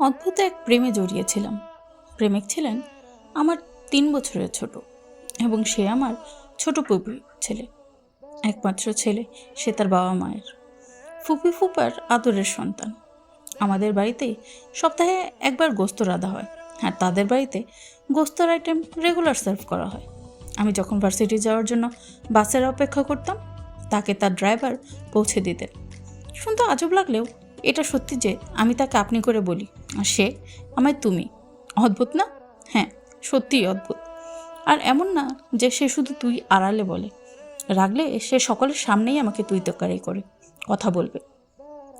অদ্ভুত এক প্রেমে জড়িয়েছিলাম। প্রেমিক ছিলেন আমার তিন বছরের ছোট এবং সে আমার ছোট পুপি ছেলে। একমাত্র ছেলে, সে তার বাবা মায়ের। ফুপি ফুপার আদরের সন্তান। আমাদের বাড়িতে সপ্তাহে একবার গোস্ত রাধা হয় আর তাদের বাড়িতে গোস্তর আইটেম রেগুলার সার্ভ করা হয়। আমি যখন ভার্সিটি যাওয়ার জন্য বাসের অপেক্ষা করতাম, তাকে তার ড্রাইভার পৌঁছে দিতেন। শুনতে আজব লাগলেও এটা সত্যি যে আমি তাকে আপনি করে বলি। আর সে আমায় তুমি। অদ্ভুত না? হ্যাঁ সত্যিই অদ্ভুত। আর এমন না যে সে শুধু তুই আড়ালে বলে। রাগলে সে সকলের সামনেই আমাকে তুই তোকারি করে, কথা বলবে।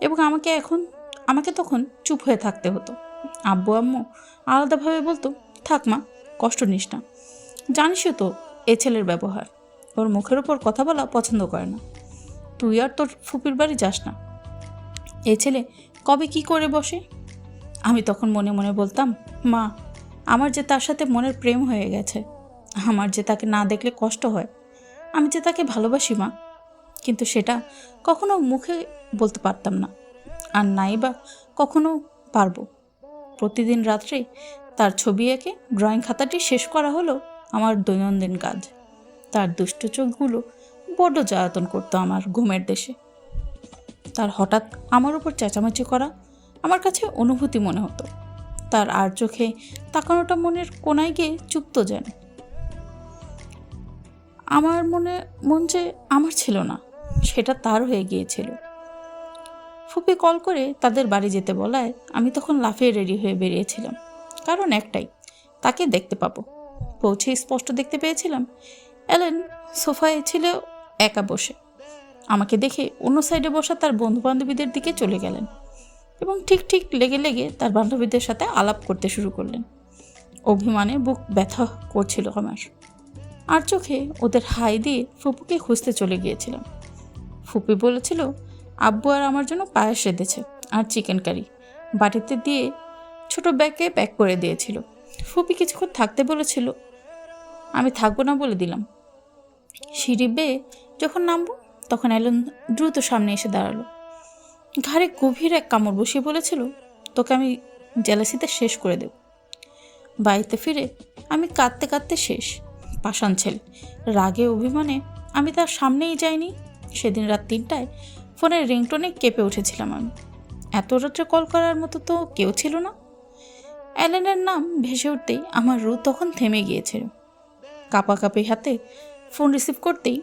এবং আমাকে এখন, আমাকে তখন চুপ হয়ে থাকতে হতো। আব্বু, আম্মু, আলাদাভাবে বলতো, থাক মা, কষ্ট নিস না। জানিসই তো এ ছেলের ব্যবহার। ওর মুখের ওপর কথা বলা পছন্দ করে না। তুই আর তোর ফুপির বাড়ি যাস না। এ ছেলে কবে কি করে বসে? আমি তখন মনে মনে বলতাম, মা, আমার যে তার সাথে মনের প্রেম হয়ে গেছে, আমার যে তাকে না দেখলে কষ্ট হয়, আমি যে তাকে ভালোবাসি, মা। কিন্তু সেটা কখনো মুখে বলতে পারতাম না, আর নাই বা কখনো পারব। প্রতিদিন রাত্রে তার ছবি এঁকে ড্রয়িং খাতাটি শেষ করা হলো আমার দৈনন্দিন কাজ। তার দুষ্ট চোখগুলো বড্ড জ্বালাতন করতো আমার ঘুমের দেশে। হঠাৎ আমার উপর চেঁচামেচি করা আমার কাছে অনুভূতি মনে হতো। তার আর চোখে তাকানোটা মনের কোনায় গিয়ে চুপ্ত যেন। আমার মনে, মন যে আমার ছিল না, সেটা তার হয়ে গিয়েছিল। ফুপি কল করে তাদের বাড়ি যেতে বলায় আমি তখন লাফিয়ে রেডি হয়ে বেরিয়েছিলাম। কারণ একটাই, তাকে দেখতে পাবো। পৌঁছে স্পষ্ট দেখতে পেয়েছিলাম এলেন সোফায় ছিল একা বসে। আমাকে দেখে অন্য সাইডে বসা তার বন্ধু বান্ধবীদের দিকে চলে গেলেন এবং ঠিক ঠিক লেগে লেগে তার বান্ধবীদের সাথে আলাপ করতে শুরু করলেন। অভিমানে বুক ব্যথা করছিল আমার। আর চোখে ওদের হাই দিয়ে ফুপুকে খুঁজতে চলে গিয়েছিলাম। ফুপি বলেছিল, আব্বু আর আমার জন্য পায়েস রেঁধেছে আর চিকেন কারি। বাটিতে দিয়ে ছোট ব্যাগে প্যাক করে দিয়েছিল। ফুপি কিছুক্ষণ থাকতে বলেছিল, আমি থাকব না বলে দিলাম। সিঁড়ি বেয়ে যখন নামবো তখন এলন দ্রুত সামনে এসে দাঁড়াল। ঘাড়ে গভীর এক কামড় বসিয়ে বলেছিল, তোকে আমি জেলাসিতে শেষ করে দেব। বাড়িতে ফিরে আমি কাঁদতে কাঁদতে শেষ। পাষাণ ছেলে, রাগে অভিমানে আমি তার সামনেই যাইনি। সেদিন রাত তিনটায় ফোনের রিংটোনে কেঁপে উঠেছিলাম আমি। এত রাত্রে কল করার মতো তো কেউ ছিল না। অ্যালেনের নাম ভেসে উঠতেই আমার রু তখন থেমে গিয়েছিল কাঁপাকাঁপি হাতে ফোন রিসিভ করতেই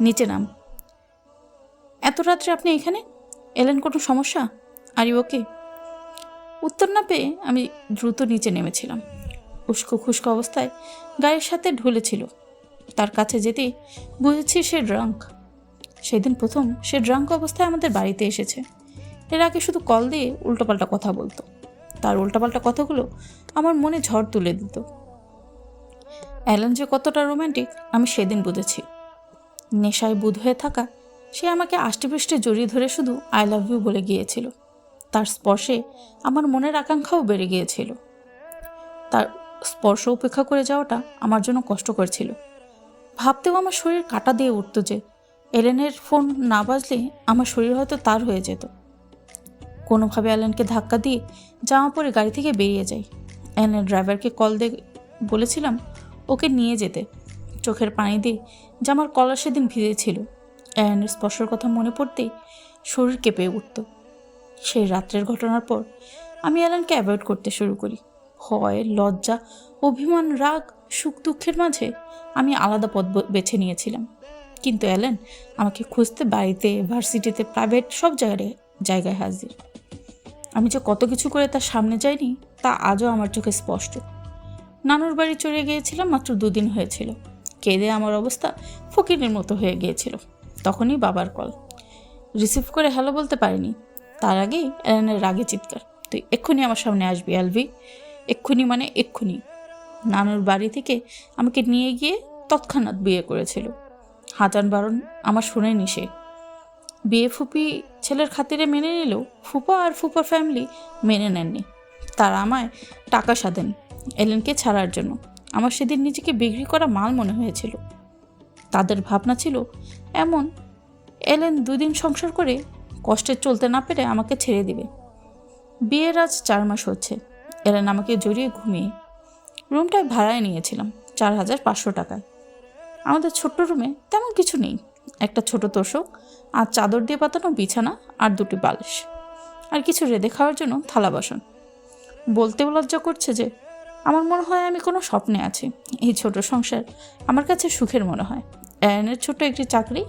নিচে নাম এত রাত্রে আপনি এখানে? এলেন কোনো সমস্যা? আর ওকে উত্তর না পেয়ে আমি দ্রুত নিচে নেমেছিলাম। উস্কো খুস্কো অবস্থায় গায়ের সাথে ঢুলেছিল তার কাছে যেতেই বুঝেছি সে ড্রাঙ্ক। সেদিন প্রথম সে ড্রাঙ্ক অবস্থায় আমাদের বাড়িতে এসেছে। এর আগে শুধু কল দিয়ে উল্টোপাল্টা কথা বলতো। তার উল্টোপাল্টা কথাগুলো আমার মনে ঝড় তুলে দিত। অ্যালেন যে কতটা রোম্যান্টিক আমি সেদিন বুঝেছি। নেশায় বুধ হয়ে থাকা সে আমাকে আষ্টেপৃষ্টে জড়িয়ে ধরে শুধু আই লাভ ইউ বলে গিয়েছিল। তার স্পর্শে আমার মনের আকাঙ্ক্ষাও বেড়ে গিয়েছিল। তার স্পর্শ উপেক্ষা করে যাওয়াটা আমার জন্য কষ্টকর ছিল। ভাবতেও আমার শরীর কাটা দিয়ে উঠত যে এলেনের ফোন না বাজলে আমার শরীর হয়তো তার হয়ে যেত। কোনোভাবে অ্যালেনকে ধাক্কা দিয়ে জামা পরে গাড়ি থেকে বেরিয়ে যাই। অ্যালেনের ড্রাইভারকে কল দিয়ে বলেছিলাম ওকে নিয়ে যেতে। চোখের পানি দিয়ে জামার কলার সেদিন ভিজেছিল। অ্যালেনের স্পর্শের কথা মনে পড়তেই শরীর কেঁপে উঠত। সেই রাত্রের ঘটনার পর আমি অ্যালেনকে অ্যাভয়েড করতে শুরু করি। হয় লজ্জা, অভিমান, রাগ, সুখ, দুঃখের মাঝে আমি আলাদা পথ বেছে নিয়েছিলাম। কিন্তু অ্যালেন আমাকে খুঁজতে বাড়িতে, ভার্সিটিতে, প্রাইভেট সব জায়গায় জায়গায় হাজির। আমি যে কত কিছু করে তার সামনে যাইনি, তা আজও আমার চোখে স্পষ্ট। নানুর বাড়ি চলে গিয়েছিলাম মাত্র দুদিন হয়েছিল। কেঁদে আমার অবস্থা ফকিরের মতো হয়ে গিয়েছিল। তখনই বাবার কল। রিসিভ করে হ্যালো বলতে পারিনি। তার আগেই অ্যালেনের রাগে চিৎকার। তুই এক্ষুনি আমার সামনে আসবি, অ্যালভি। এক্ষুনি মানে এক্ষুনি। নানুর বাড়ি থেকে আমাকে নিয়ে গিয়ে তৎক্ষণাৎ বিয়ে করেছিল। হাজার বারণ আমার শুনেনি সে। বিয়ে ফুপি ছেলের খাতিরে মেনে নিলেও ফুপা আর ফুপার ফ্যামিলি মেনে নেননি। তারা আমায় টাকা সাধেন এলেনকে ছাড়ার জন্য। আমার সেদিন নিজেকে বিক্রি করা মাল মনে হয়েছিল। তাদের ভাবনা ছিল এমন। এলেন দুদিন সংসার করে কষ্টে চলতে না পেরে আমাকে ছেড়ে দিবে। বিয়ের আজ চার মাস হচ্ছে। এলেন আমাকে জড়িয়ে ঘুমিয়ে রুমটায় ভাড়ায় নিয়েছিলাম চার হাজার পাঁচশো টাকায়। আমাদের ছোট্ট রুমে তেমন কিছু নেই। একটা ছোট তোষক, আর চাদর দিয়ে পাতানো বিছানা আর দুটি বালিশ। আর কিছু রেঁধে খাওয়ার জন্য থালা বাসন। বলতেও লজ্জা করছে যে আমার মনে হয় আমি কোনো স্বপ্নে আছি। এই ছোট সংসার আমার কাছে সুখের মনে হয়। অ্যানের ছোট একটি চাকরি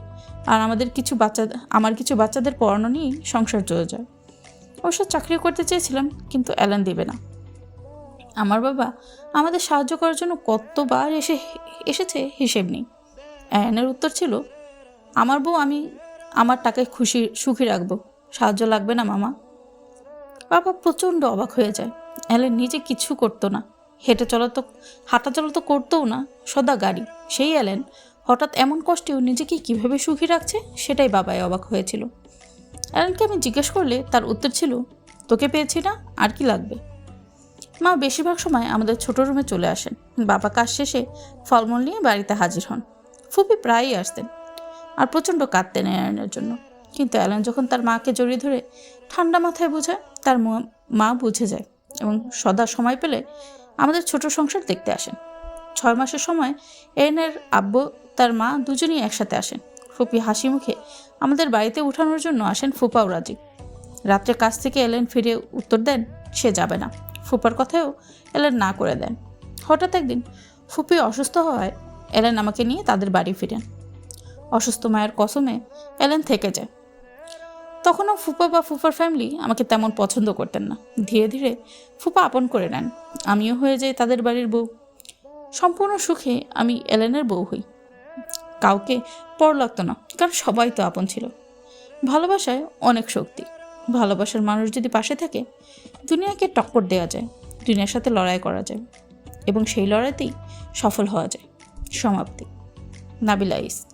আর আমাদের কিছু বাচ্চা, আমার কিছু বাচ্চাদের পড়ানো নিয়েই সংসার চলে যায়। অবশ্য চাকরি করতে চেয়েছিলাম, কিন্তু অ্যালান দেবে না। আমার বাবা আমাদের সাহায্য করার জন্য কতবার এসে, এসেছে হিসেব নেই। অ্যানের উত্তর ছিল, আমার বউ আমি আমার টাকায় খুশি, সুখী রাখব। সাহায্য লাগবে না, মামা। বাবা প্রচণ্ড অবাক হয়ে যায়। অ্যালেন নিজে কিছু করতো না। হেঁটে চলা তো, হাঁটা চলা তো করতোও না, সদা গাড়ি। সেই অ্যালেন হঠাৎ এমন কষ্টেও নিজেকে কীভাবে সুখী রাখছে সেটাই বাবায় অবাক হয়েছিল। অ্যালেনকে আমি জিজ্ঞেস করলে তার উত্তর ছিল, তোকে পেয়েছি না, আর কি লাগবে? মা বেশিরভাগ সময় আমাদের ছোট রুমে চলে আসেন। বাবা কাজ শেষে ফলমূল নিয়ে বাড়িতে হাজির হন। ফুপি প্রায়ই আসতেন আর প্রচণ্ড কাঁদতেন অ্যালেনের জন্য। কিন্তু অ্যালেন যখন তার মাকে জড়িয়ে ধরে ঠান্ডা মাথায় বোঝায়, তার মা বুঝে যায় এবং সদা সময় পেলে আমাদের ছোট সংসার দেখতে আসেন। ছয় মাসের সময় এনের আব্বু, তার মা দুজনেই একসাথে আসেন। ফুপি হাসি মুখে আমাদের বাড়িতে উঠানোর জন্য আসেন ফুপাও রাজি রাত্রে কাজ থেকে এলেন ফিরে উত্তর দেন, সে যাবে না। ফুপার কথাও এলেন না করে দেন। হঠাৎ একদিন ফুপি অসুস্থ হওয়ায় এলেন আমাকে নিয়ে তাদের বাড়ি ফিরেন অসুস্থ মায়ের কসমে এলেন থেকে যায়। তখনও ফুপা বা ফুপার ফ্যামিলি আমাকে তেমন পছন্দ করতেন না। ধীরে ধীরে ফুপা আপন করে নেন। আমিও হয়ে যাই তাদের বাড়ির বউ। সম্পূর্ণ সুখে আমি এলেনের বউ হই। কাউকে পর লাগতো না, কারণ সবাই তো আপন ছিল। ভালোবাসায় অনেক শক্তি। ভালোবাসার মানুষ যদি পাশে থাকে, দুনিয়াকে টক্কর দেওয়া যায়, দুনিয়ার সাথে লড়াই করা যায় এবং সেই লড়াইতেই সফল হওয়া যায়। সমাপ্তি। নাবিলা ইস।